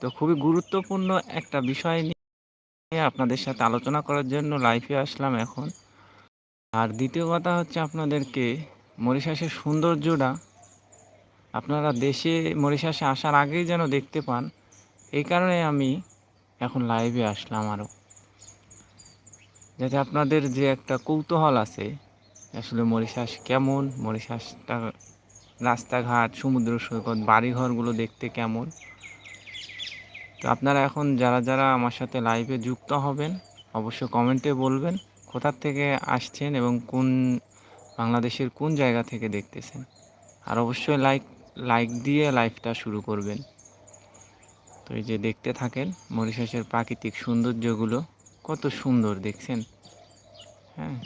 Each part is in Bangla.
তো খুবই গুরুত্বপূর্ণ একটা বিষয় নিয়ে আপনাদের সাথে আলোচনা করার জন্য লাইভে আসলাম এখন। আর দ্বিতীয় কথা হচ্ছে আপনাদেরকে মরিশাসের সৌন্দর্যটা, আপনারা দেশে মরিশাসে আসার আগেই যেন দেখতে পান, এই কারণে আমি এখন লাইভে আসলাম আরও যাতে আপনাদের যে একটা কৌতূহল আছে, আসলে মরিশাস কেমন, মরিশাসটা রাস্তাঘাট, সমুদ্র সৈকত, বাড়িঘরগুলো দেখতে কেমন তো আপনারা এখন যারা যারা আমার সাথে লাইভে যুক্ত হবেন, অবশ্যই কমেন্টে বলবেন কোথার থেকে আসছেন এবং কোন বাংলাদেশের কোন জায়গা থেকে দেখতেছেন। আর অবশ্যই লাইক লাইক দিয়ে লাইভটা শুরু করবেন। তো এই যে দেখতে থাকেন মরিশাসের প্রাকৃতিক সৌন্দর্যগুলো, কত সুন্দর দেখছেন? হ্যাঁ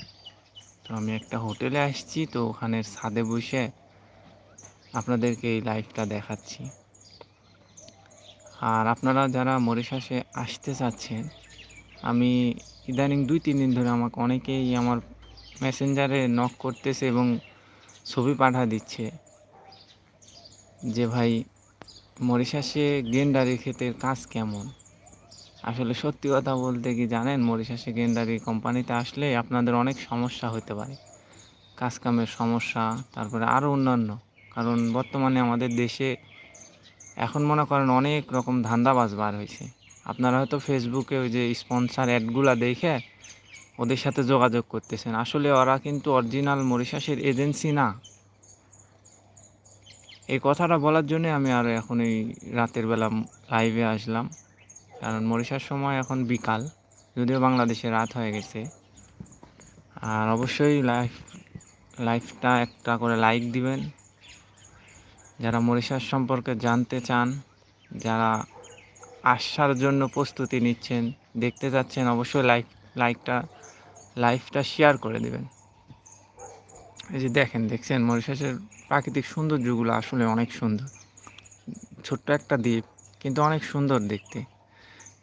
তো আমি একটা হোটেলে আসছি, তো ওখানের ছাদে বসে আপনাদেরকে এই লাইভটা দেখাচ্ছি। আর আপনারা যারা মরিশাসে আসতে চাচ্ছেন, আমি ইদানিং দুই, তিন দিন ধরে আমাকে অনেকেই আমার মেসেঞ্জারে নক করতেছে এবং ছবি পাঠা দিচ্ছে যে, ভাই, মরিশাসে গেন্ডারি ক্ষেতের কাজ কেমন? আসলে সত্যি কথা বলতে কি জানেন, মরিশাসে গেন্ডারি কোম্পানিতে আসলে আপনাদের অনেক সমস্যা হতে পারে। কাজকামের সমস্যা, তারপরে আরও অন্যান্য। কারণ বর্তমানে আমাদের দেশে এখন মনে করেন অনেক রকম ধান্দাবাজ বার হয়েছে। আপনারা হয়তো ফেসবুকে ওই যে স্পন্সার অ্যাডগুলা দেখে ওদের সাথে যোগাযোগ করতেছেন। আসলে ওরা কিন্তু অরিজিনাল মরিশাসের এজেন্সি না। এই কথাটা বলার জন্য আমি আর এখন এই রাতের বেলা লাইভে আসলাম। কারণ মরিশার সময় এখন বিকাল, যদিও বাংলাদেশে রাত হয়ে গেছে। আর অবশ্যই লাইফ লাইফটা একটা করে লাইক দিবেন। যারা মরিশাস সম্পর্কে জানতে চান, যারা আসার জন্য প্রস্তুতি নিচ্ছেন, দেখতে যাচ্ছেন অবশ্যই লাইক, লাইকটা, লাইফটা শেয়ার করে দেবেন। এই যে দেখেন, দেখছেন, মরিশাসের প্রাকৃতিক সৌন্দর্যগুলো আসলে অনেক সুন্দর। ছোট্ট একটা দ্বীপ, কিন্তু অনেক সুন্দর দেখতে।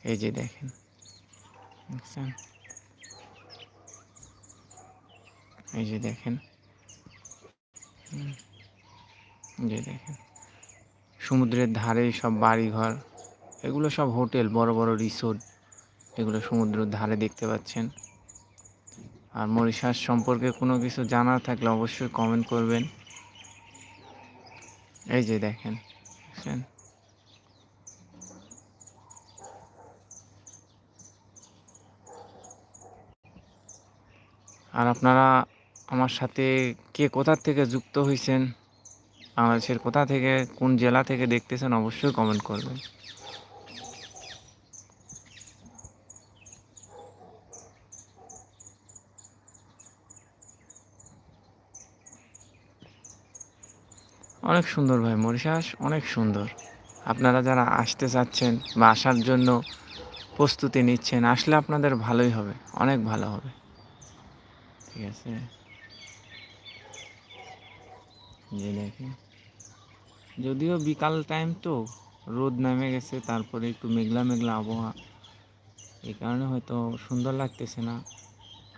এই যে দেখেন, দেখছেন? এই যে দেখেন। যে দেখেন, সমুদ্রের ধারে সব বাড়িঘর, এগুলো সব হোটেল, বড় বড় রিসোর্ট, এগুলো সমুদ্রের ধারে দেখতে পাচ্ছেন। আর মরিশাস সম্পর্কে কোনো কিছু জানার থাকলে অবশ্যই কমেন্ট করবেন। এই যে দেখেন বুঝছেন আর আপনারা আমার সাথে কে কোথার থেকে যুক্ত হয়েছেন বাংলাদেশের কোথা থেকে, কোন জেলা থেকে দেখতেছেন অবশ্যই কমেন্ট করবেন। অনেক সুন্দর ভাই, মরিশাস, অনেক সুন্দর। আপনারা যারা আসতে চাচ্ছেন বা আসার জন্য প্রস্তুতি নিচ্ছেন, আসলে আপনাদের ভালোই হবে, অনেক ভালো হবে। ঠিক আছে? যদিও বিকাল টাইম তো, রোদ নেমে গেছে, তারপরে একটু মেঘলা মেঘলা আবহাওয়া। এই কারণে হয়তো সুন্দর লাগতেছে না।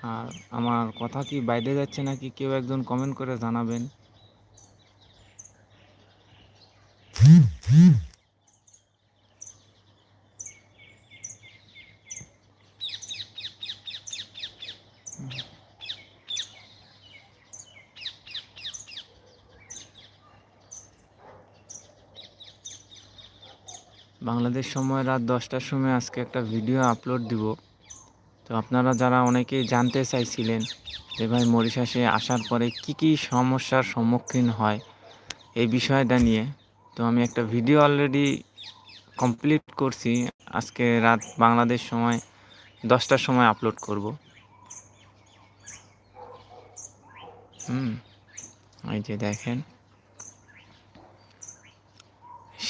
আর আমার কথা কি বাইরে যাচ্ছে নাকি, কেউ একজন কমেন্ট করে জানাবেন। বাংলাদেশ সময় রাত দশটার সময় আজকে একটা ভিডিও আপলোড দিব। তো আপনারা যারা অনেকেই জানতে চাইছিলেন যে ভাই মরিশাসে আসার পরে কি কি সমস্যার সম্মুখীন হয় এই বিষয়টা নিয়ে, তো আমি একটা ভিডিও অলরেডি কমপ্লিট করছি। আজকে রাত বাংলাদেশ সময় দশটার সময় আপলোড করব। হুম, এই যে দেখেন।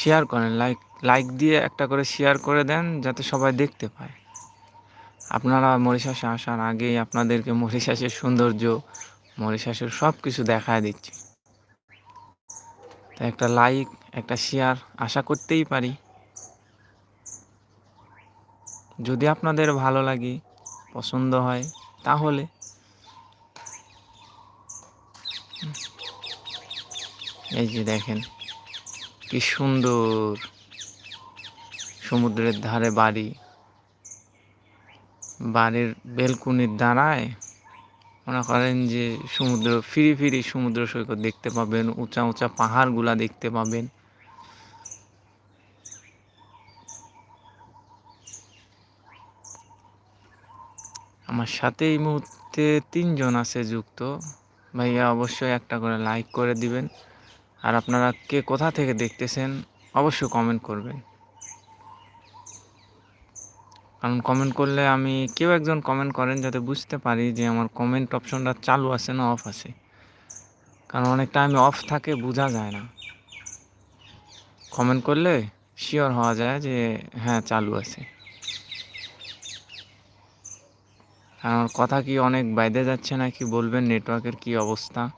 শেয়ার করেন লাইক লাইক দিয়ে একটা করে শেয়ার করে দেন যাতে সবাই দেখতে পায়। আপনারা মরিশাসে আসার আগেই আপনাদেরকে মরিশাসের সৌন্দর্য, মরিশাসের সব কিছু দেখায় দিচ্ছি। তো একটা লাইক একটা শেয়ার আশা করতেই পারি। যদি আপনাদের ভালো লাগে, পছন্দ হয়, তাহলে এই যে দেখেন। কি সুন্দর। সমুদ্রের ধারে বাড়ি। বাড়ির বেলকুনির দ্বারায় মনে করেন যে সমুদ্র, ফিরি ফিরি সমুদ্র সৈকত দেখতে পাবেন, উঁচা উঁচা পাহাড়গুলা দেখতে পাবেন। আমার সাথে এই মুহূর্তে তিনজন আছে যুক্ত। ভাইয়া অবশ্যই একটা করে লাইক করে দিবেন। আর আপনারা কে কোথা থেকে দেখতেছেন, অবশ্যই কমেন্ট করবেন। কারণ কমেন্ট করলে আমি কেউ একজন কমেন্ট করেন যাতে বুঝতে পারি যে আমার কমেন্ট অপশনটা চালু আছে না অফ আছে। কারণ অনেক টাইমে অফ থাকে, বোঝা যায় না। কমেন্ট করলে শিওর হওয়া যায় যে হ্যাঁ চালু আছে। আমার কথা কি অনেক বাইরে যাচ্ছে নাকি বলবেন নেটওয়ার্কের কি অবস্থা?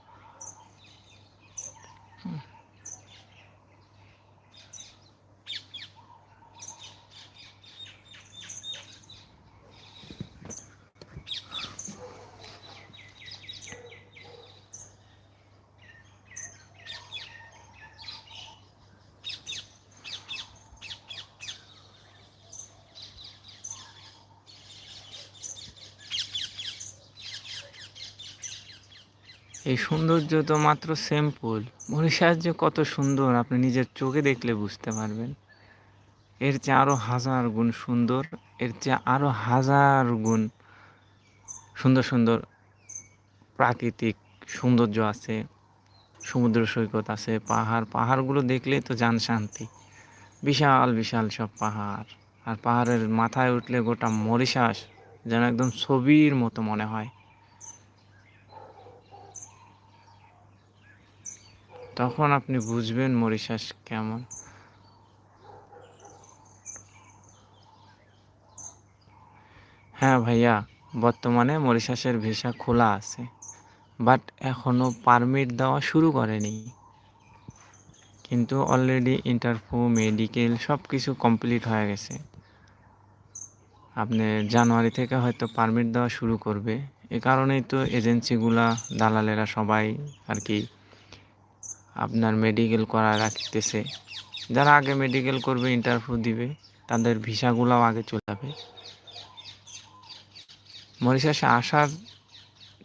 এই সৌন্দর্য তো মাত্র স্যাম্পল মরিশাস যে কত সুন্দর, আপনি নিজের চোখে দেখলে বুঝতে পারবেন। এর চেয়ে আরও হাজার গুণ সুন্দর, এর চেয়ে আরও হাজার গুণ সুন্দর সুন্দর প্রাকৃতিক সৌন্দর্য আছে, সমুদ্র সৈকত আছে, পাহাড়। পাহাড়গুলো দেখলেই তো যান শান্তি। বিশাল বিশাল সব পাহাড়। আর পাহাড়ের মাথায় উঠলে গোটা মরিশাস যেন একদম ছবির মতো মনে হয়। তখন আপনি বুঝবেন মরিশাস কেমন। হ্যাঁ ভাইয়া, বর্তমানে মরিশাসের ভিসা খোলা আছে বাট এখনও পারমিট দেওয়া শুরু করেনি। কিন্তু অলরেডি ইন্টারভিউ মেডিকেল সব কিছু কমপ্লিট হয়ে গেছে। আপনি জানুয়ারি থেকে হয়তো পারমিট দেওয়া শুরু করবে। এ কারণেই তো এজেন্সিগুলা দালালেরা সবাই আর কি আপনার মেডিকেল করা রাখতেছে। যারা আগে মেডিকেল করবে ইন্টারভিউ দিবে, তাদের ভিসাগুলোও আগে চলে যাবে। মরিশাসে আসার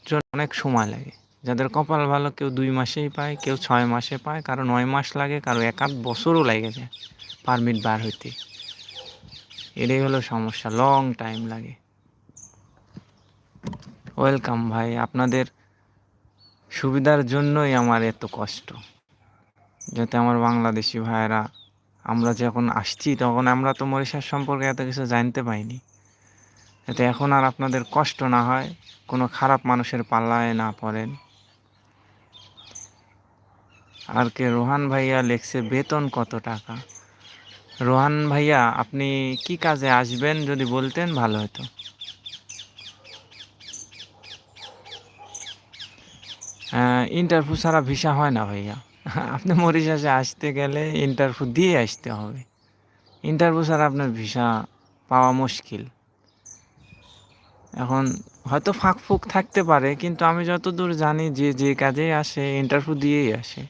জন্য অনেক সময় লাগে। যাদের কপাল ভালো, কেউ দুই মাসেই পায়, কেউ ছয় মাসে পায়, কারও নয় মাস লাগে, কারও এক আধ বছরও লাগে যায় পারমিট বার হইতে। এটাই হলো সমস্যা লং টাইম লাগে। ওয়েলকাম ভাই, আপনাদের সুবিধার জন্যই আমার এত কষ্ট। যাতে আমার বাংলাদেশি ভাইয়েরা, আমরা যখন আসছি তখন আমরা তো মরিশাস সম্পর্কে এত কিছু জানতে পাইনি। যাতে এখন আর আপনাদের কষ্ট না হয়, কোনো খারাপ মানুষের পাল্লায় না পড়েন। আর কে, রোহান ভাইয়া লেখছে, বেতন কত টাকা? রোহান ভাইয়া, আপনি কি কাজে আসবেন যদি বলতেন ভালো হতো। ইন্টারভিউ ছাড়া ভিসা হয় না ভাইয়া। আপনি মরিশাসে আসতে গেলে ইন্টারভিউ দিয়ে আসতে হবে। ইন্টারভিউ ছাড়া আপনার ভিসা পাওয়া মুশকিল। এখন হয়তো ফাঁক ফুক থাকতে পারে, কিন্তু আমি যতদূর জানি যে যে কাজে আসে ইন্টারভিউ দিয়েই আসে।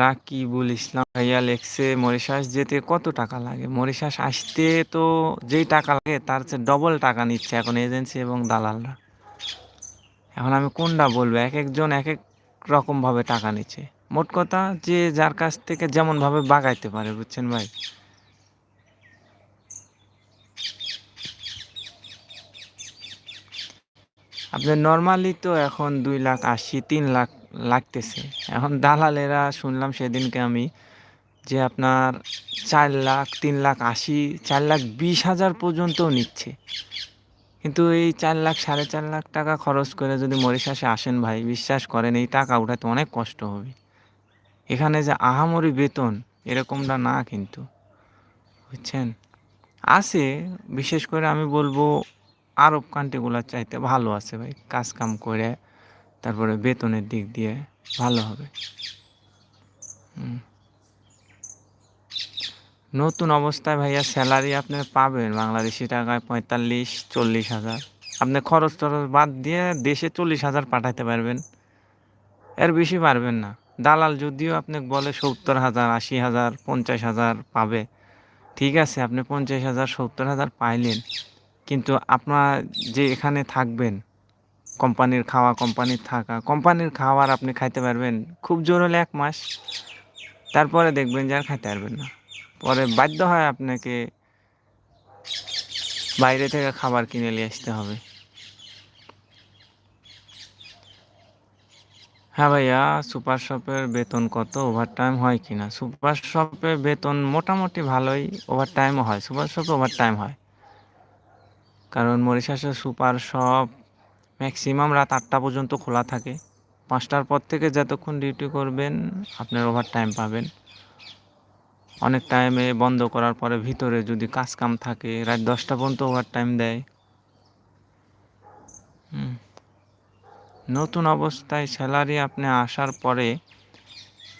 রাকিবুল ইসলাম ভাইয়া লেখছে, মরিশাস যেতে কত টাকা লাগে? মরিশাস আসতে তো যেই টাকা লাগে, তার চেয়ে ডবল টাকা নিচ্ছে এখন এজেন্সি এবং দালালরা। এখন আমি কোনটা বলব? এক একজন এক এক রকমভাবে টাকা নিচ্ছে। মোট কথা যে যার কাছ থেকে যেমনভাবে বাগাইতে পারে, বুঝছেন ভাই? আপনার নর্মালি তো এখন দুই লাখ আশি, তিন লাখ লাগতেছে। এখন দালালেরা, শুনলাম সেদিনকে আমি যে আপনার চার লাখ, তিন লাখ আশি, চার লাখ বিশ হাজার পর্যন্তও নিচ্ছে। কিন্তু এই চার লাখ, সাড়ে চার লাখ টাকা খরচ করে যদি মরিশাসে আসেন ভাই, বিশ্বাস করেন, এই টাকা উঠাতে অনেক কষ্ট হবে। এখানে যে আহামরি বেতন, এরকমটা না কিন্তু, বুঝছেন? আছে, বিশেষ করে আমি বলব আরব কান্ট্রিগুলোর চাইতে ভালো আছে ভাই কাজ কাম করে, তারপরে বেতনের দিক দিয়ে ভালো হবে। নতুন অবস্থায় ভাইয়া স্যালারি আপনি পাবেন বাংলাদেশি টাকায় পঁয়তাল্লিশ, চল্লিশ হাজার। আপনি খরচ টরচ বাদ দিয়ে দেশে চল্লিশ হাজার পাঠাইতে পারবেন। এর বেশি পারবেন না। দালাল যদিও আপনি বলে সত্তর হাজার, আশি হাজার, পঞ্চাশ হাজার পাবে। ঠিক আছে, আপনি পঞ্চাশ হাজার, সত্তর হাজার পাইলেন। কিন্তু আপনার যে এখানে থাকবেন, কোম্পানির খাওয়া, কোম্পানির থাকা, কোম্পানির খাওয়ার আপনি খাইতে পারবেন খুব জোর হলে এক মাস। তারপরে দেখবেন যে আর খাইতে পারবেন না। পরে বাধ্য হয় আপনাকে বাইরে থেকে খাবার কিনে নিয়ে আসতে হবে। হ্যাঁ ভাইয়া, সুপার শপের বেতন কত? ওভার টাইম হয় কি না সুপার শপে বেতন মোটামুটি ভালোই ওভার টাইমও হয়। সুপার শপে ওভার টাইম হয়। কারণ মরিশাসের সুপার শপ ম্যাক্সিমাম রাত আটটা পর্যন্ত খোলা থাকে। পাঁচটার পর থেকে যতক্ষণ ডিউটি করবেন, আপনার ওভার টাইম পাবেন। অনেক টাইমে বন্ধ করার পরে ভিতরে যদি কাজ কাম থাকে, রাত দশটা পর্যন্ত ওভার টাইম দেয়। নতুন অবস্থায় স্যালারি আপনি আসার পরে,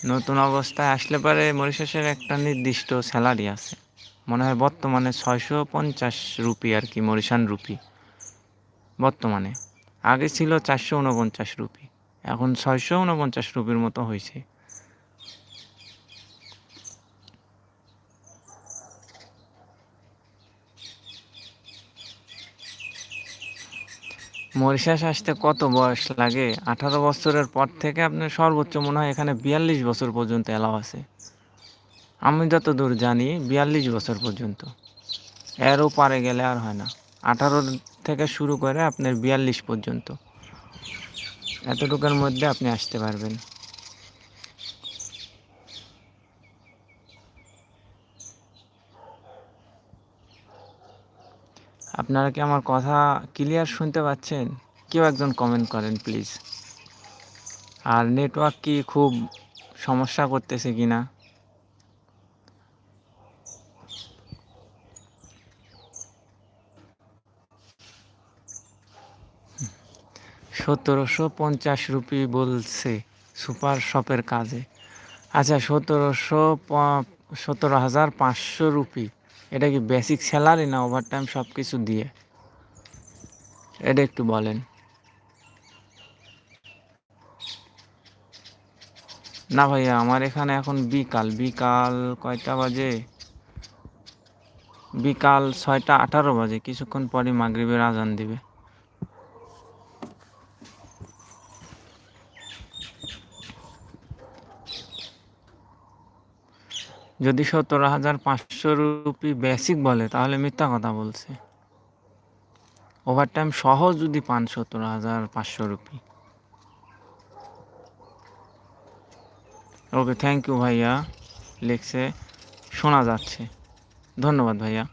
নতুন অবস্থায় আসলে পরে মরিশাসের একটা নির্দিষ্ট স্যালারি আছে। মনে হয় বর্তমানে ছয়শো পঞ্চাশ রুপি আর কি, মরিশান রুপি। বর্তমানে। আগে ছিল চারশো উনপঞ্চাশ রুপি। এখন ছয়শো উনপঞ্চাশ রুপির মতো হয়েছে মরিশাস আসতে কত বয়স লাগে? আঠারো বছরের পর থেকে আপনার সর্বোচ্চ মনে হয় এখানে বিয়াল্লিশ বছর পর্যন্ত এলাও আছে। আমি যত দূর জানি, বিয়াল্লিশ বছর পর্যন্ত। এরও পারে গেলে আর হয় না। আঠারো থেকে শুরু করে আপনার বিয়াল্লিশ পর্যন্ত। এতটুকুর মধ্যে আপনি আসতে পারবেন। আপনারা কি আমার কথা ক্লিয়ার শুনতে পাচ্ছেন? কেউ একজন কমেন্ট করেন প্লিজ আর নেটওয়ার্ক কি খুব সমস্যা করতেছে কি না? সতেরোশো পঞ্চাশ রুপি বলছে সুপার শপের কাজে। আচ্ছা সতেরোশো সতেরো হাজার পাঁচশো রুপি। এটা কি বেসিক স্যালারি না ওভার টাইম সব কিছু দিয়ে? এটা একটু বলেন। না ভাইয়া, আমার এখানে এখন বিকাল। বিকাল কয়টা বাজে? বিকাল ছয়টা আঠারো বাজে। কিছুক্ষণ পরে মাগরিবের আজান দিবে। যদি সতেরো হাজার পাঁচশো রুপি বেসিক বলে, তাহলে মিথ্যা কথা বলছে। ওভার টাইম সহ যদি পান সতেরো হাজার পাঁচশো রুপি। ওকে থ্যাংক ইউ ভাইয়া, লিখছে, শোনা যাচ্ছে। ধন্যবাদ ভাইয়া।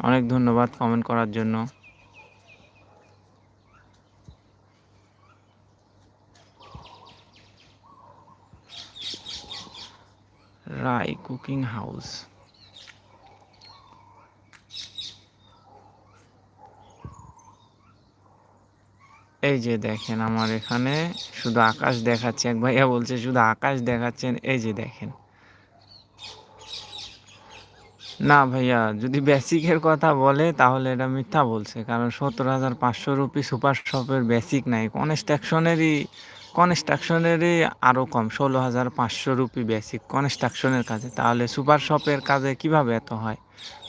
অনেক ধন্যবাদ কমেন্ট করার জন্য। Roy cooking house. এই যে দেখেন আমার এখানে শুধু আকাশ দেখাচ্ছে, এক ভাইয়া বলছে শুধু আকাশ দেখাচ্ছেন, এই যে দেখেন। না ভাইয়া, যদি বেসিকের কথা বলে তাহলে এটা মিথ্যা বলছে, কারণ সত্তর হাজার পাঁচশো রুপি সুপার শপের বেসিক নাই। কনস্ট্রাকশনেরই কনস্ট্রাকশনেরই আরও কম, ষোলো হাজার পাঁচশো রুপি বেসিক কনস্ট্রাকশনের কাজে। তাহলে সুপার শপের কাজে কীভাবে এত হয়?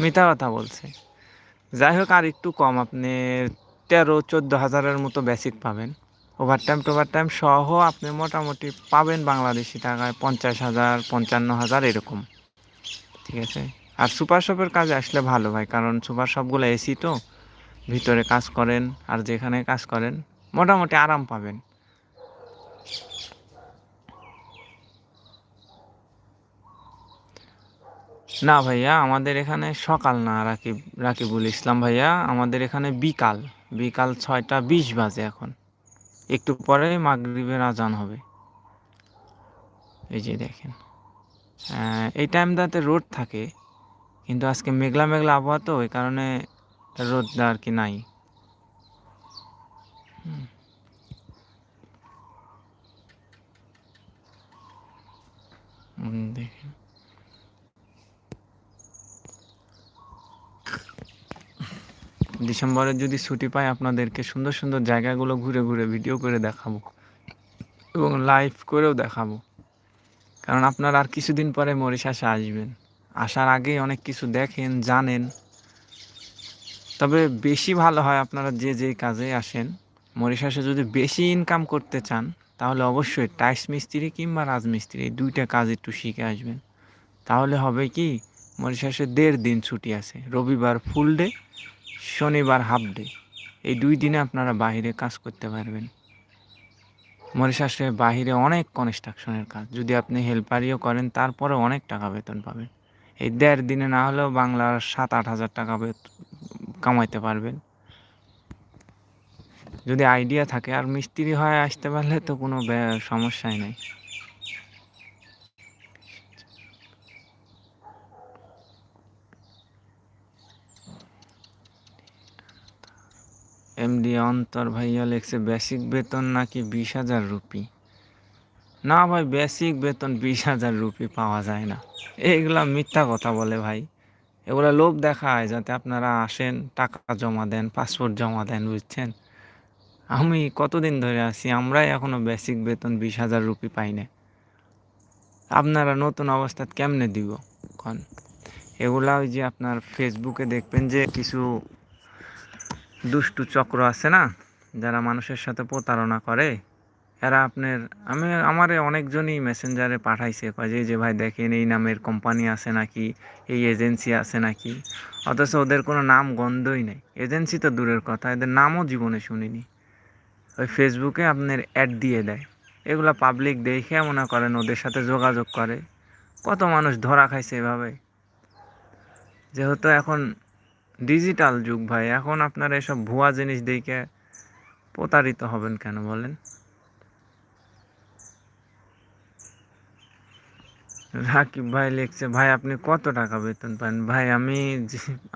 মিথ্যা কথা বলছে। যাই হোক, আর একটু কম, আপনি তেরো, চোদ্দ হাজারের মতো বেসিক পাবেন। ওভার টাইম টোভার টাইম সহ আপনি মোটামুটি পাবেন বাংলাদেশি টাকায় পঞ্চাশ হাজার, পঞ্চান্ন হাজার এরকম। ঠিক আছে? আর সুপার শপের কাজে আসলে ভালো ভাই, কারণ সুপার শপগুলো এসি তো। ভিতরে কাজ করেন, আর যেখানে কাজ করেন, মোটামুটি আরাম পাবেন। না ভাইয়া, আমাদের এখানে সকাল না, রাকিব, রাকিবুল ইসলাম ভাইয়া। আমাদের এখানে বিকাল বিকাল ছয়টা বিশ বাজে এখন। একটু পরে মাগরিবের আজান হবে। এই যে দেখেন। এই টাইমটাতে রোদ থাকে, কিন্তু আজকে মেঘলা মেঘলা আবহাওয়া তো, ওই কারণে রোদটা আর কি নাই। দেখেন। ডিসেম্বরে যদি ছুটি পাই, আপনাদেরকে সুন্দর সুন্দর জায়গাগুলো ঘুরে ঘুরে ভিডিও করে দেখাবো। এবং লাইভ করেও দেখাবো। কারণ আপনারা আর কিছুদিন পরে মরিশাসে আসবেন। আসার আগেই অনেক কিছু দেখেন, জানেন। তবে বেশি ভালো হয় আপনারা যে যে কাজে আসেন। মরিশাসে যদি বেশি ইনকাম করতে চান, তাহলে অবশ্যই টাইস মিস্ত্রি কিংবা রাজমিস্ত্রি দুইটা কাজ একটু শিখে আসবেন। তাহলে হবে কি, মরিশাসে দেড় দিন ছুটি আছে। রবিবার ফুল ডে শনিবার হাফ ডে এই দুই দিনে আপনারা বাইরে কাজ করতে পারবেন। মরিশাসে বাহিরে অনেক কনস্ট্রাকশনের কাজ। যদি আপনি হেল্পারিও করেন তারপরে অনেক টাকা বেতন পাবেন। এই দেড় দিনে না হলেও বাংলার সাত আট হাজার টাকা কামাইতে পারবেন। যদি আইডিয়া থাকে, আর মিস্ত্রি হয় আসতে পারলে তো কোনো সমস্যাই নেই। এমডি অন্তর ভাইয়া লেখছে, বেসিক বেতন নাকি বিশ হাজার রুপি? না ভাই, বেসিক বেতন বিশ হাজার রুপি পাওয়া যায় না। এইগুলা মিথ্যা কথা বলে ভাই। এগুলো লোভ দেখায় যাতে আপনারা আসেন, টাকা জমা দেন, পাসপোর্ট জমা দেন, বুঝছেন? আমি কতদিন ধরে আছি, আমরাই এখনও বেসিক বেতন বিশ হাজার রুপি পাই না। আপনারা নতুন অবস্থাত কেমনে দিব? কন। এগুলা ওই যে আপনার ফেসবুকে দেখবেন যে কিছু দুষ্টু চক্র আছে না? যারা মানুষের সাথে প্রতারণা করে, এরা আপনার, আমি, আমারে অনেকজনই মেসেঞ্জারে পাঠাইছে, কয় যে যে ভাই দেখেন, এই নামের কোম্পানি আছে নাকি, এই এজেন্সি আছে নাকি? অথচ ওদের কোনো নাম গন্ধই নেই। এজেন্সি তো দূরের কথা, এদের নামও জীবনে শুনিনি। ওই ফেসবুকে আপনার অ্যাড দিয়ে দেয়। এগুলো পাবলিক দেখে মনে করেন ওদের সাথে যোগাযোগ করে। কত মানুষ ধরা খাইছে এভাবে। যেহেতু এখন ডিজিটাল যুগ ভাই, এখন আপনারা এসব ভুয়া জিনিস দেখে প্রতারিত হবেন কেন বলেন? রাকিব ভাই লিখছে, ভাই, আপনি কত টাকা বেতন পান? ভাই, আমি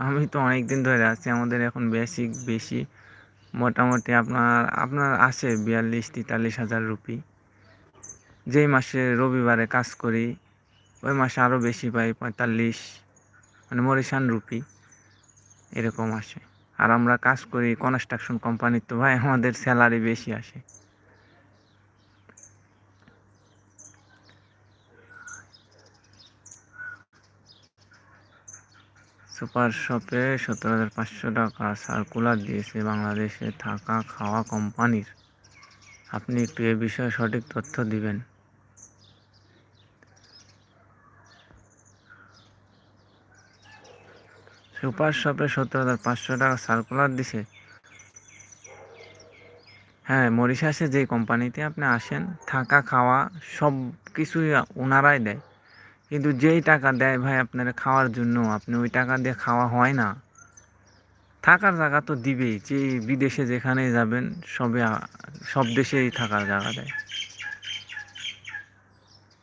আমি তো অনেক দিন ধরে আছি, আমাদের এখন বেসিক বেশি, মোটামুটি আপনার আপনার আসে বিয়াল্লিশ, তেতাল্লিশ হাজার রুপি। যেই মাসে রবিবারে কাজ করি, ওই মাসে আরও বেশি পাই, পঁয়তাল্লিশ মানে মরিশান রুপি। এরকম আসে। আর আমরা কাজ করি কনস্ট্রাকশন কোম্পানির তো ভাই, আমাদের স্যালারি বেশি আসে। সুপার শপে সতেরো হাজার পাঁচশো টাকা সার্কুলার দিয়েছে বাংলাদেশে থাকা খাওয়া কোম্পানির আপনি একটু এ বিষয়ে সঠিক তথ্য দিবেন। সুপার শপে সত্তর হাজার পাঁচশো টাকা সার্কুলার দিছে। হ্যাঁ মরিশাসে যে কোম্পানিতে আপনি আসেন, থাকা, খাওয়া, সব কিছুই ওনারাই দেয়। কিন্তু যেই টাকা দেয় ভাই আপনার খাওয়ার জন্য, আপনি ওই টাকা দিয়ে খাওয়া হয় না। থাকার জায়গা তো দিবেই, যে বিদেশে যেখানে যাবেন, সবে সব দেশেই থাকার জায়গা দেয়।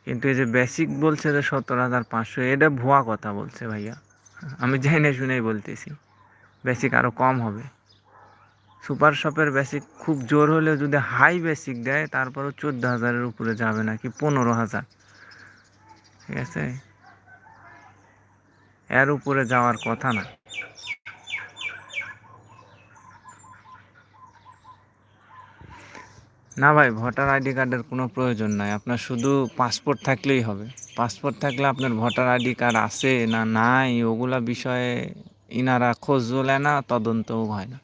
কিন্তু এই যে বেসিক বলছে যে সত্তর হাজার পাঁচশো, এটা ভুয়া কথা বলছে ভাইয়া। আমি জেনে শুনেই বলতেছি বেসিক আরও কম হবে। সুপার শপের বেসিক খুব জোর হলে যদি হাই বেসিক দেয়, তারপরও চোদ্দ হাজারের উপরে যাবে নাকি পনেরো হাজার। ঠিক আছে? এর উপরে যাওয়ার কথা না। না ভাই, ভোটার আইডি কার্ডের কোনো প্রয়োজন নাই। আপনার শুধু পাসপোর্ট থাকলেই হবে। পাসপোর্ট থাকলে আপনার ভোটার আইডি কার্ড আছে না নাই, ওগুলা বিষয়ে ইনারা খোঁজ নেয় না, তদন্তও হয় না।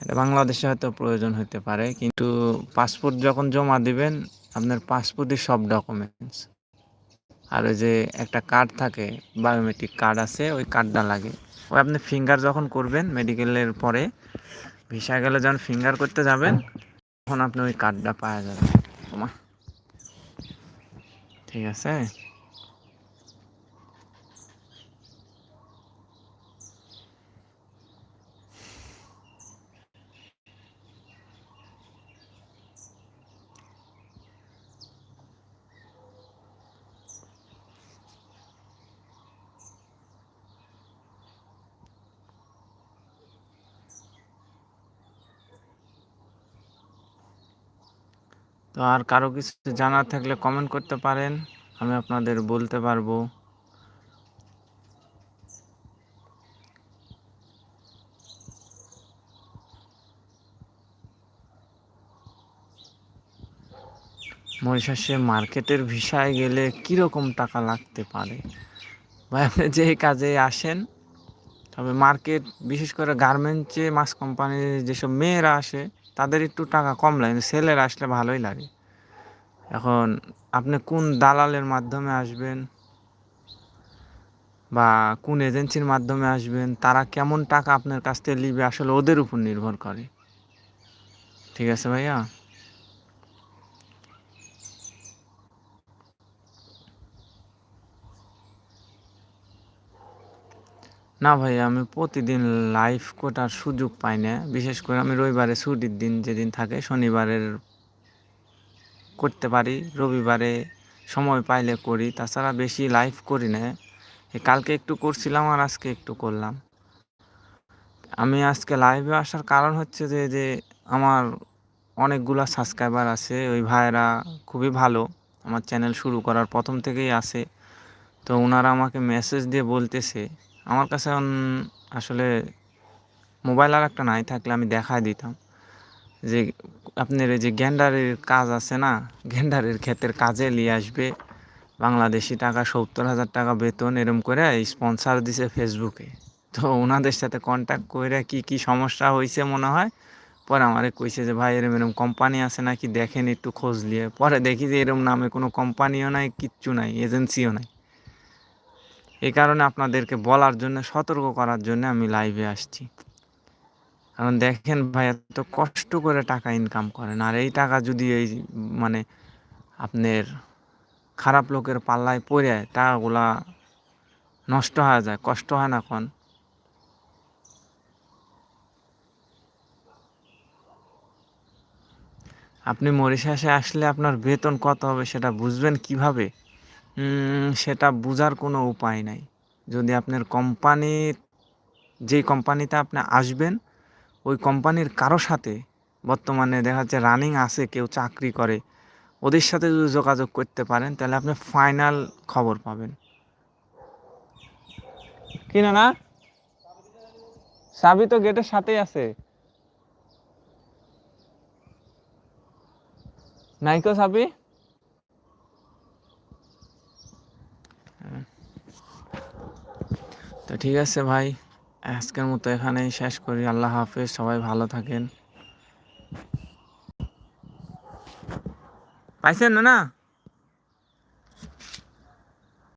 এটা বাংলাদেশে হয়তো প্রয়োজন হতে পারে, কিন্তু পাসপোর্ট যখন জমা দিবেন, আপনার পাসপোর্টই সব ডকুমেন্টস আর ওই যে একটা কার্ড থাকে বায়োমেট্রিক কার্ড আছে, ওই কার্ডটা লাগে। ওই আপনি ফিঙ্গার যখন করবেন মেডিকেলের পরে, ভিসা গেলে যখন ফিঙ্গার করতে যাবেন তখন আপনি ওই কার্ডটা পাওয়া যাবে। ঠিক আছে? তো আর কারও কিছু জানার থাকলে কমেন্ট করতে পারেন, আমি আপনাদের বলতে পারব। মরিশাসে মার্কেটের ভিসায় গেলে কীরকম টাকা লাগতে পারে? ভাই, আপনি যে কাজে আসেন, তবে মার্কেট, বিশেষ করে গার্মেন্টসে মাস কোম্পানির যেসব মেয়েরা আসে তাদের একটু টাকা কম লাগে সেলের আসলে ভালোই লাগে। এখন আপনি কোন দালালের মাধ্যমে আসবেন? বা কোন এজেন্সির মাধ্যমে আসবেন? তারা কেমন টাকা আপনার কাছ থেকে নিবে? আসলে ওদের উপর নির্ভর করে। ঠিক আছে ভাইয়া? না ভাই, আমি প্রতিদিন লাইভ কোটার সুযোগ পাই না। বিশেষ করে আমি রবিবারে ছুটির দিন যেদিন থাকে, শনিবারের করতে পারি। রবিবারে সময় পাইলে করি, তাছাড়া বেশি লাইভ করি না। কালকে একটু করছিলাম আর আজকে একটু করলাম। আমি আজকে লাইভে আসার কারণ হচ্ছে যে যে আমার অনেকগুলা সাবস্ক্রাইবার আছে, ওই ভাইয়েরা খুবই ভালো। আমার চ্যানেল শুরু করার প্রথম থেকেই আছে। তো ওনারা আমাকে মেসেজ দিয়ে বলতেছে আমার কাছে আসলে মোবাইল আর একটা নাই, থাকলে আমি দেখাই দিতাম। যে আপনার এই যে গ্যান্ডারের কাজ আছে না, গ্যান্ডারের ক্ষেতের কাজে নিয়ে আসবে, বাংলাদেশি টাকা সত্তর হাজার টাকা বেতন এরম করে স্পন্সার দিছে ফেসবুকে তো ওনাদের সাথে কন্ট্যাক্ট করে কি কি সমস্যা হয়েছে মনে হয়? পরে আমারে কইছে যে, ভাই, এরম এরম কোম্পানি আছে নাকি, দেখেন একটু খোঁজ নিয়ে। পরে দেখি যে, এরম নামে কোনো কোম্পানিও নাই, কিচ্ছু নাই এজেন্সিও নাই। এই কারণে আপনাদেরকে বলার জন্য, সতর্ক করার জন্য আমি লাইভে আসছি। কারণ দেখেন ভাই, এত কষ্ট করে টাকা ইনকাম করেন। আর এই টাকা যদি এই মানে আপনার খারাপ লোকের পাল্লায় পড়ে টাকাগুলা নষ্ট হয়ে যায়। কষ্ট হয় না এখন। আপনি মরিশাসে আসলে আপনার বেতন কত হবে সেটা বুঝবেন কীভাবে? সেটা বোঝার কোনো উপায় নাই। যদি আপনার কোম্পানির যেই কোম্পানিতে আপনি আসবেন, ওই কোম্পানির কারও সাথে বর্তমানে দেখা যাচ্ছে রানিং আছে, কেউ চাকরি করে, ওদের সাথে যদি যোগাযোগ করতে পারেন, তাহলে আপনি ফাইনাল খবর পাবেন। কি না না চাবি তো গেটের সাথেই আছে। নাইকো চাবি তো ঠিক আছে ভাই, আজকের মতো এখানেই শেষ করি। আল্লাহ হাফেজ, সবাই ভালো থাকেন। পাইছেন না না?